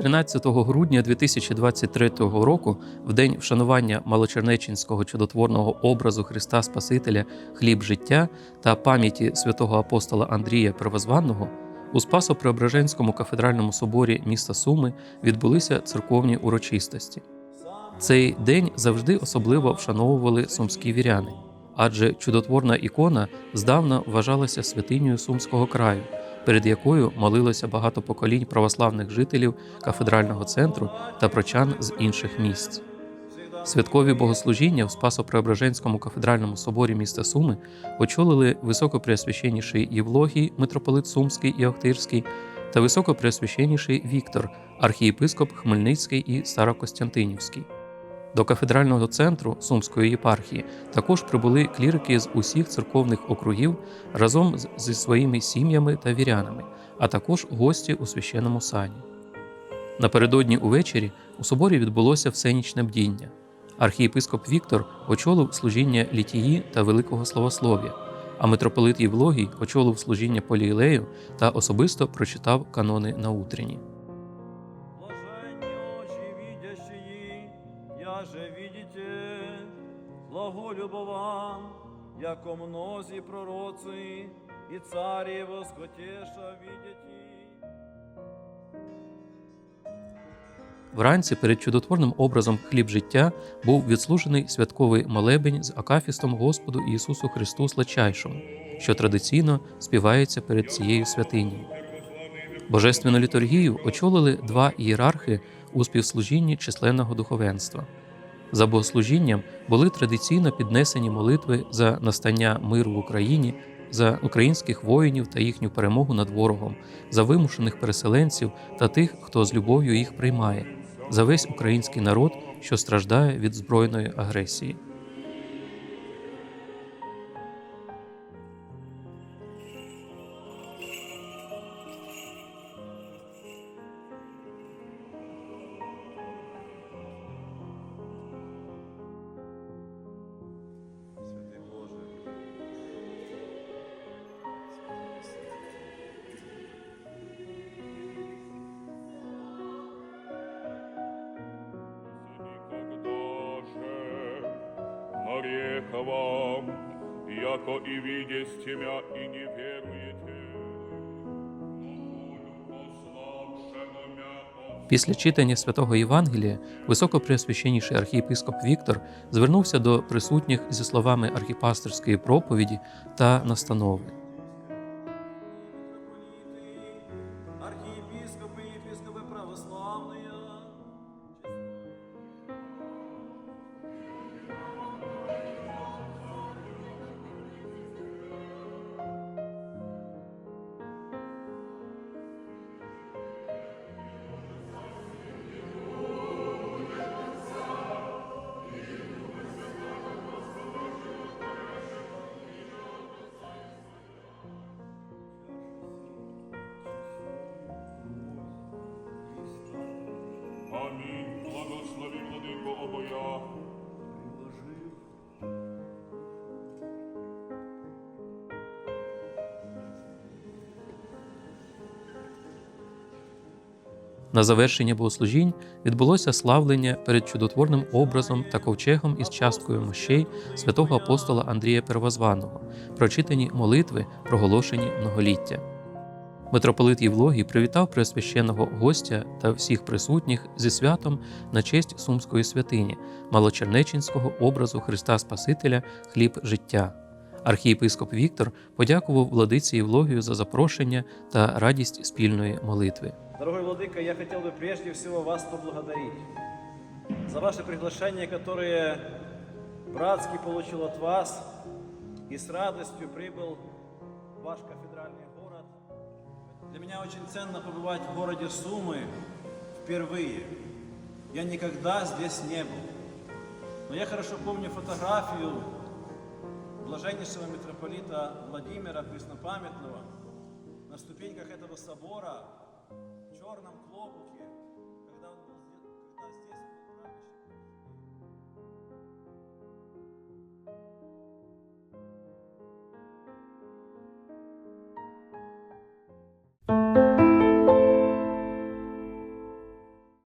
13 грудня 2023 року, в день вшанування Малочернеченського чудотворного образу Христа Спасителя хліб життя та пам'яті святого апостола Андрія Первозванного, у Спасо-Преображенському кафедральному соборі міста Суми відбулися церковні урочистості. Цей день завжди особливо вшановували сумські віряни, адже чудотворна ікона здавна вважалася святинею Сумського краю, перед якою молилося багато поколінь православних жителів кафедрального центру та прочан з інших місць. Святкові богослужіння в Спасо-Преображенському кафедральному соборі міста Суми очолили високопреосвященніший Євлогій, митрополит Сумський і Охтирський, та високопреосвященніший Віктор, архієпископ Хмельницький і Старокостянтинівський. До кафедрального центру Сумської єпархії також прибули клірики з усіх церковних округів разом зі своїми сім'ями та вірянами, а також гості у священному сані. Напередодні увечері у соборі відбулося всенічне бдіння. Архієпископ Віктор очолив служіння літії та великого славослов'я, а митрополит Євлогій очолив служіння поліілею та особисто прочитав канони на утренні. Я же видите, благолюбо вам, яко мнозі пророці, і царі воскотеша видяті. Вранці перед чудотворним образом хліб життя був відслужений святковий молебень з акафістом Господу Ісусу Христу Сладчайшому, що традиційно співається перед цією святинею. Божественну літургію очолили два ієрархи у співслужінні численного духовенства. За богослужінням були традиційно піднесені молитви за настання миру в Україні, за українських воїнів та їхню перемогу над ворогом, за вимушених переселенців та тих, хто з любов'ю їх приймає, за весь український народ, що страждає від збройної агресії. Вам, яко и видесть тебя и не веруете. Після читання святого Євангелія високопреосвященніший архієпископ Віктор звернувся до присутніх зі словами архіпастерської проповіді та настанови. Аминь. Благослови, владыко обоя. На завершення богослужінь відбулося славлення перед чудотворним образом та ковчегом із часткою мощей святого апостола Андрія Первозваного, прочитані молитви, проголошені многоліття. Митрополит Євлогій привітав преосвященного гостя та всіх присутніх зі святом на честь Сумської святині, малочернеченського образу Христа Спасителя хліб життя. Архієпископ Віктор подякував владиці Євлогію за запрошення та радість спільної молитви. Дорогой Владыка, я хотел бы прежде всего вас поблагодарить за ваше приглашение, которое братски получил от вас и с радостью прибыл в ваш кафедральный город. Для меня очень ценно побывать в городе Сумы впервые. Я никогда здесь не был. Но я хорошо помню фотографию блаженнейшего митрополита Владимира Преснопамятного на ступеньках этого собора в черном клобуке, когда он был когда здесь был правящим.